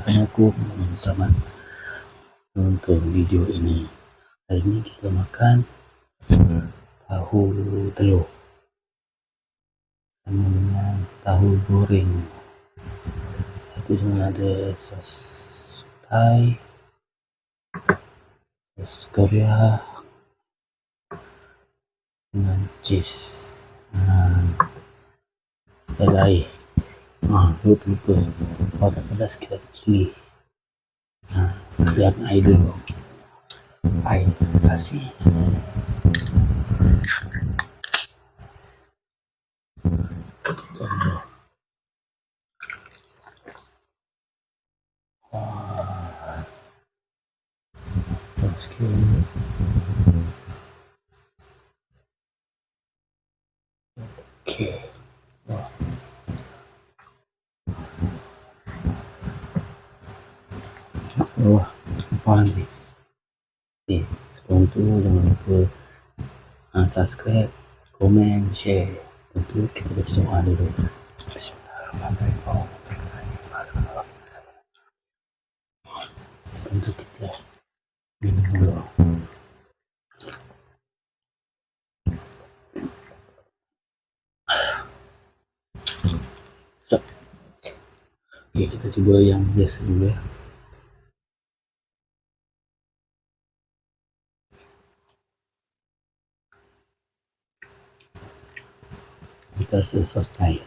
Assalamualaikum selamat menonton video ini. Hari ini kita makan tahu telur. Sama dengan tahu goreng. Itu dengan ada sos thai sos korea dengan cheese. Dan ada air ha, lupa kalau tak pedas kita ada cili ha, dan air dulu air sasi Wah. Okey. Wah. Wah, apa ni? Okay, sebelum tu jangan lupa uh, subscribe, komen, share. Sebelum tu kita baca doa dulu. Sebelum tu kita minum dulu. Okay, kita cuba yang biasa dulu ya. Kita rasa sos Thai.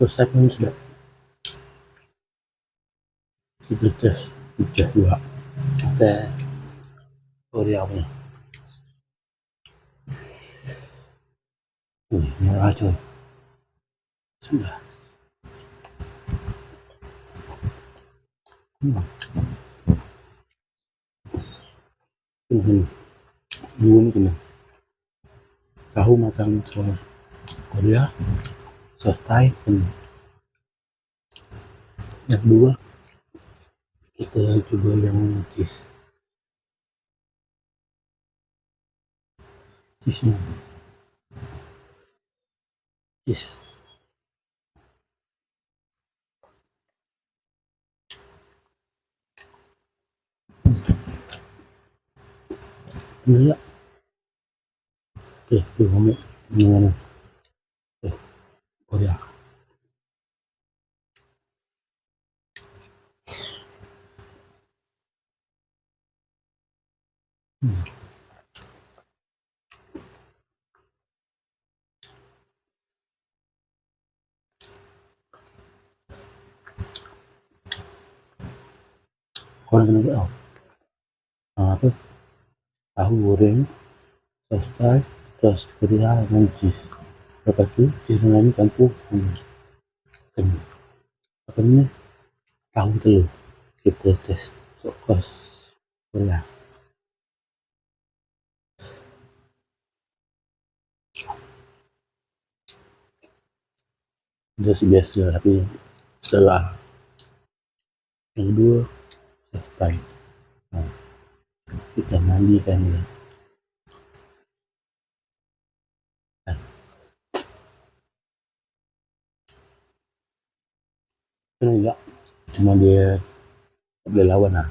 Sos Thai pun sedap. Kita test pecah dua. Test Korea punya. Ui, merah coy. Sudah. Hmm. Hmm. Dua ni kena. Tahu makan sos Korea, sos Thai kena. Yang kedua, kita cuba yang cheese. Cheese ni. Cheese. Kena tak? Okey, tu ambil ni mana? Okey, Korea. Hmm. Korang kena buat tau. Ha, apa? Tahu goreng, sos Thai, sos Korea dengan cheese. Lepas tu, cheese dengan ni campur hmm. kena. Apa ni? Tahu telur. Kita test sos Korea. Dia si biasa tapi setelah yang kedua subscribe ha. kita mandikan dia ha. kena juga cuma dia tak boleh lawan lah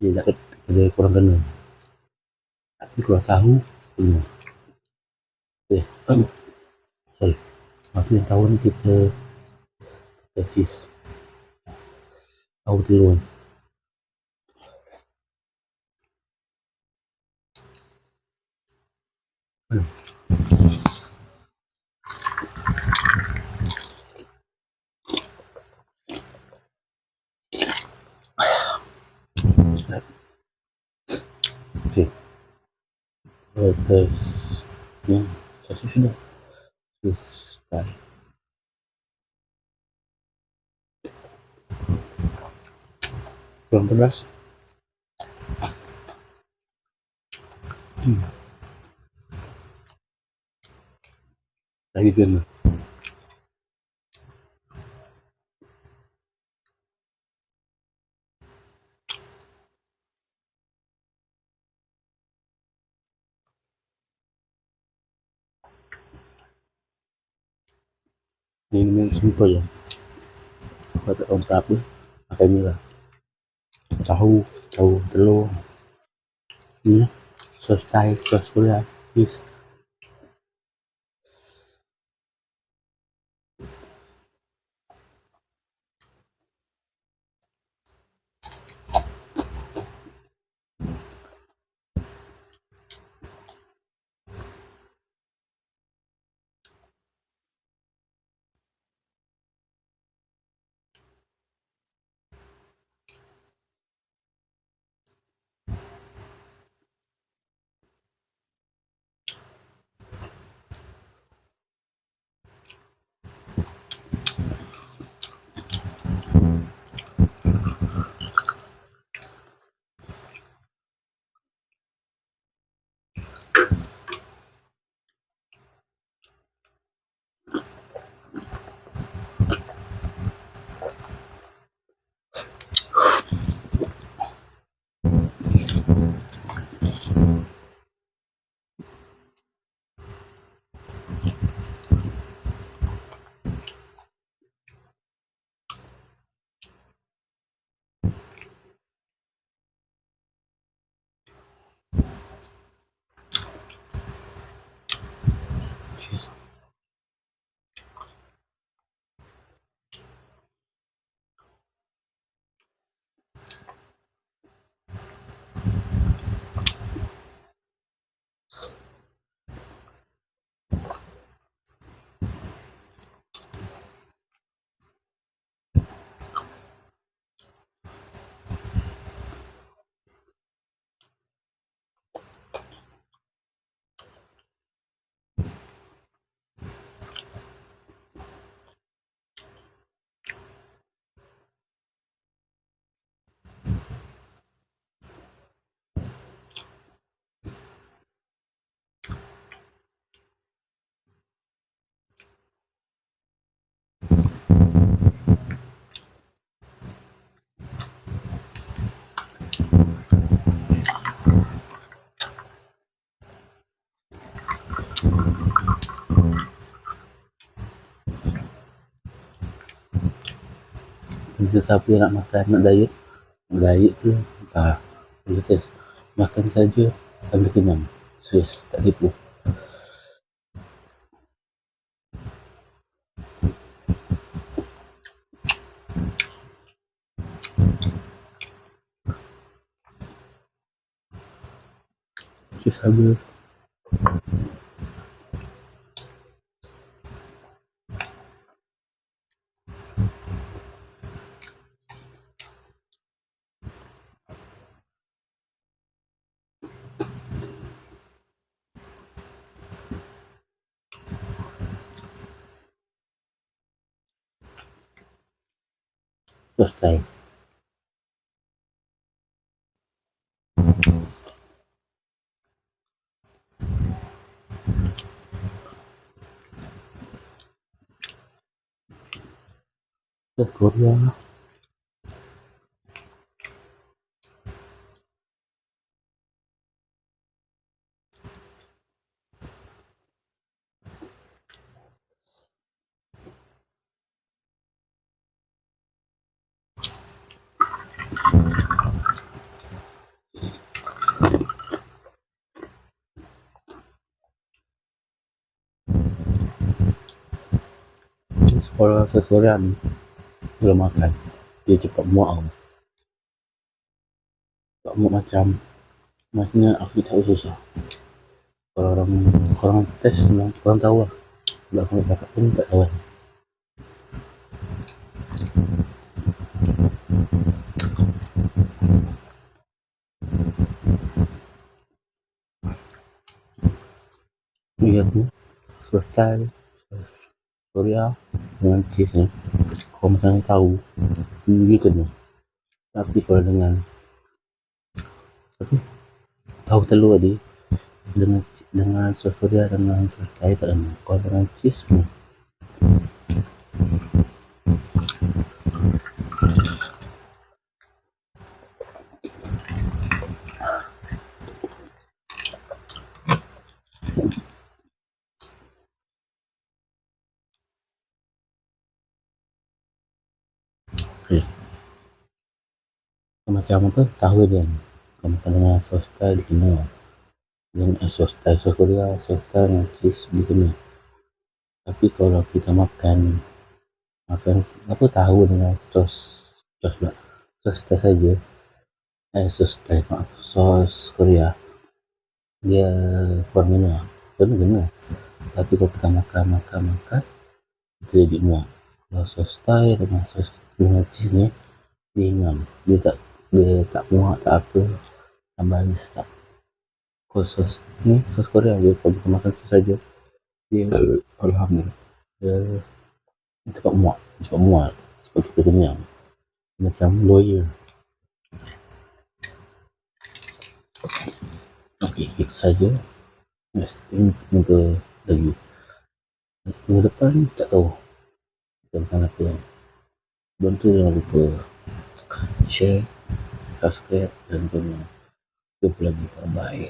dia tak dia kurang kena tapi kalau tahu kena okay. oh. sorry tapi yang tahu ni kita kita tahu telur Terus ni satu sudah. Terus kurang pedas hmm. Lagi kena. Ini memang simple lah. Kalau tak tahu apa, pakai ni lah. Tahu, tahu, telur. Ini lah. Sos tahi, sos gula, cheese. Jika siapa yang nak makan, nak diet, nak diet ke, ah, boleh test. Makan saja, sampai kenyang. Serius, tak tipu. Cheese habis. Selesai. Ke Korea. Sekolah sekolah ni, kalau makan, dia cepat muak tau. Tak muak macam, maksudnya aku tak susah. Kalau orang, orang test lah, orang tahu lah. Kalau aku cakap pun tak tahu lah. Ni aku, selesai, Korea dengan cheese ni. Kalau macam tahu, tinggi kena. Tapi kalau dengan tapi tahu telur tadi dengan dengan sos Korea dengan Thai tak kena. Kalau dengan cheese ni macam apa tahu dia kalau makan dengan sos thai dia kena dengan sos thai sos korea sos thai dengan cheese dia kena tapi kalau kita makan makan apa tahu dengan sos sos pula. Sos thai saja. Eh sos thai maaf sos korea. Dia kurang kena kena kena tapi kalau kita makan makan makan jadi muak kalau sos thai dengan sos dengan cheese ni dia ingam dia tak dia tak muak tak apa. Tambah lagi sedap. Kalau sos ni sos korea dia kalau kita makan sos saja. Dia alhamdulillah. Dia, dia cepat muak cepat muak sebab kita kenyang. Macam lawyer. Okey, itu saja. Next time jumpa lagi. Minggu depan tak tahu. Tentang apa. Bantu jangan lupa. Share, subscribe dan komen. Jumpa lagi. Bye.